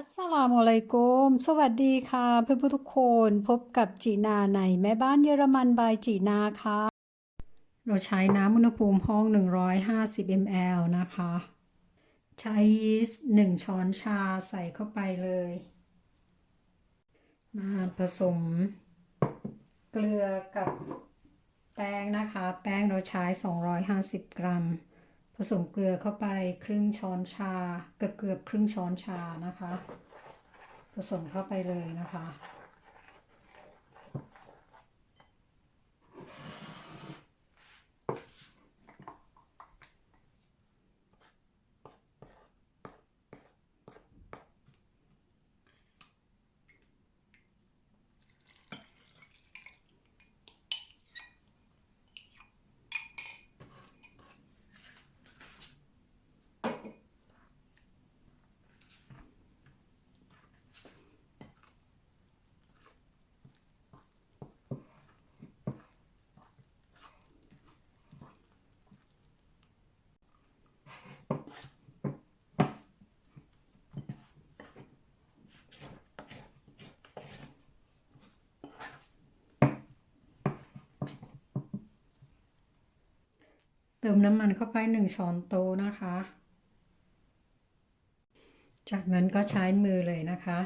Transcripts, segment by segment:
อัสลามุอะลัยกุม สวัสดีค่ะ เพื่อนๆทุกคนพบกับจีนาในแม่บ้านเยอรมันบายจีนาค่ะ เราใช้น้ำอุณหภูมิห้อง 150 ml นะคะ ใช้ยีสต์1ช้อนชาใส่เข้าไปเลย มาผสม เกลือกับแป้งนะคะ แป้งเราใช้ 250 กรัม ผสมเกลือเข้าไปครึ่งช้อนชา เกือบเกือบครึ่งช้อนชานะคะ ผสมเข้าไปเลยนะคะ เติมน้ำมันเข้าไปหนึ่งช้อนโต๊ะนะคะ จากนั้นก็ใช้มือเลยนะคะ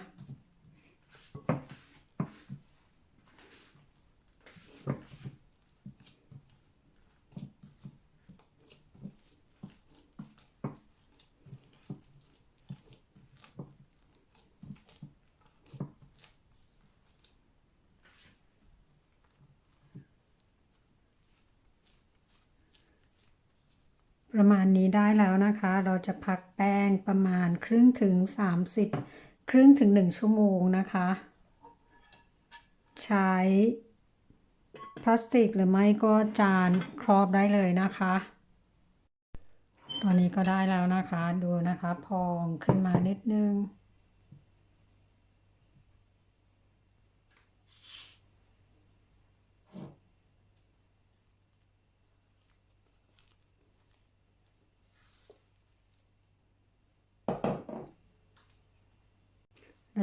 ประมาณนี้ได้แล้วนะคะ เราจะพักแป้งประมาณครึ่งถึง 30 ครึ่งถึง 1 ชั่วโมงนะคะ ใช้พลาสติกหรือไม่ก็จานครอบได้เลยนะคะตอนนี้ก็ได้แล้วนะคะ ดูนะคะ พองขึ้นมานิดนึง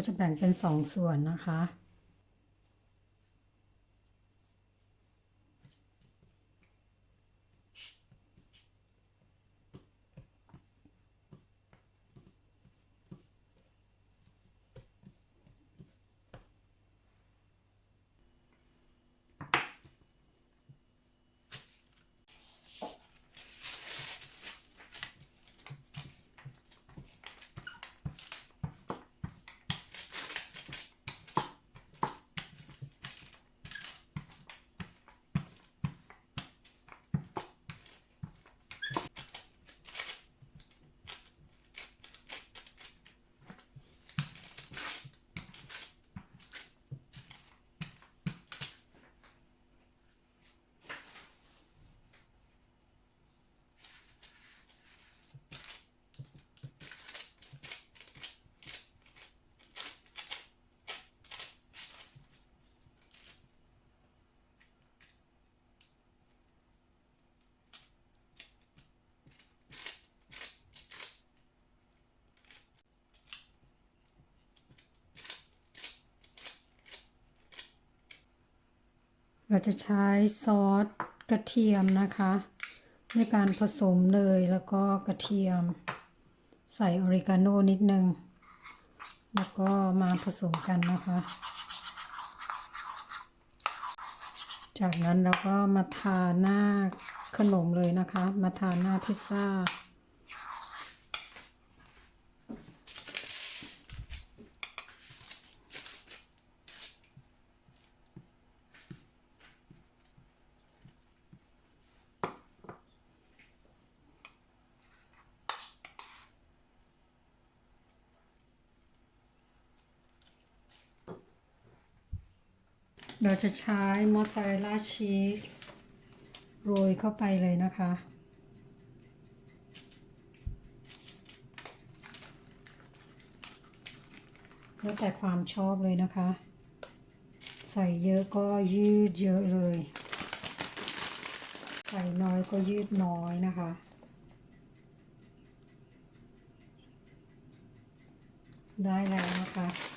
จะแบ่งเป็นสองส่วนนะคะ เราจะใช้ซอสกระเทียมนะคะในการผสมเนยแล้วก็กระเทียม ใส่ออริกาโนนิดนึง แล้วก็มาผสมกันนะคะ จากนั้นเราก็มาทาหน้าขนมเลยนะคะ มาทาหน้าพิซซ่า เราจะใช้มอสซาเรลล่าชีสโรยเข้าไปเลยนะคะ แล้วแต่ความชอบเลยนะคะ ใส่เยอะก็ยืดเยอะเลย ใส่น้อยก็ยืดน้อยนะคะได้แล้วนะคะ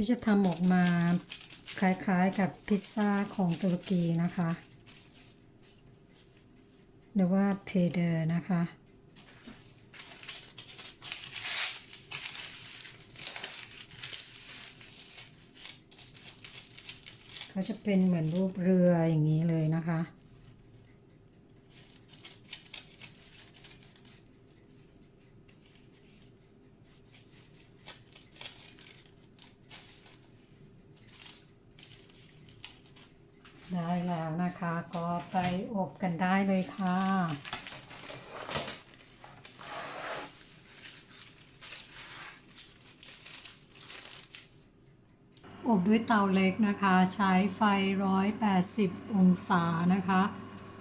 พี่จะทำออกมาคล้ายๆกับพิซซ่าของตุรกีนะคะ หรือว่าเพเดอร์นะคะ เขาจะเป็นเหมือนรูปเรืออย่างนี้เลยนะคะ ได้แล้วนะคะ ก็ไปอบกันได้เลยค่ะ อบด้วยเตาเล็กนะคะ ใช้ไฟ 180 องศานะคะ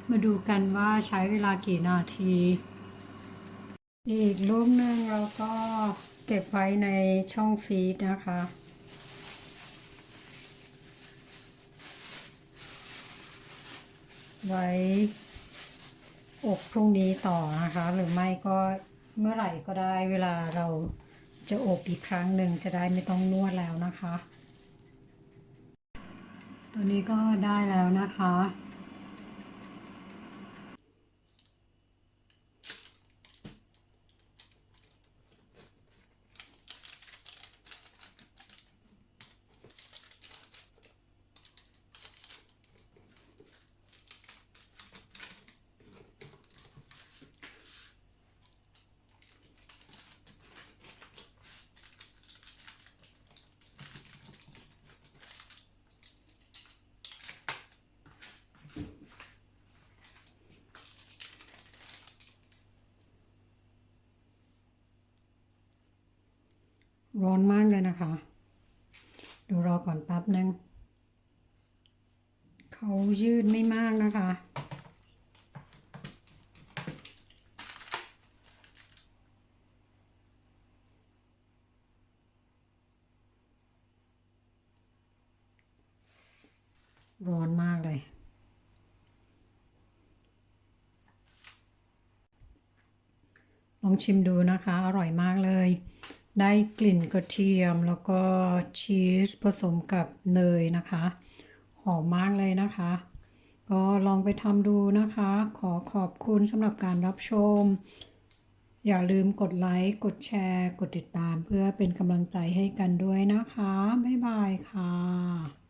มาดูกันว่าใช้เวลากี่นาที อีกลูกหนึ่งเราก็เก็บไว้ในช่องฟรีซนะคะ ไว้อบพรุ่งนี้ต่อนะคะ หรือไม่ก็เมื่อไหร่ก็ได้เวลาเราจะอบอีกครั้งหนึ่งจะได้ไม่ต้องนวดแล้วนะคะ ตัวนี้ก็ได้แล้วนะคะ ร้อนมากเลยนะคะดี๋ยวรอก่อนแป๊บนึงเขายืดไม่มากนะคะ ร้อนมากเลยลองชิมดูนะคะ อร่อยมากเลย ได้กลิ่นกระเทียมแล้วก็ชีสผสมกับเนยนะคะ หอมมากเลยนะคะ ก็ลองไปทำดูนะคะ ขอขอบคุณสำหรับการรับชม อย่าลืมกดไลค์ กดแชร์ กดติดตามเพื่อเป็นกำลังใจให้กันด้วยนะคะ บ๊ายบายค่ะ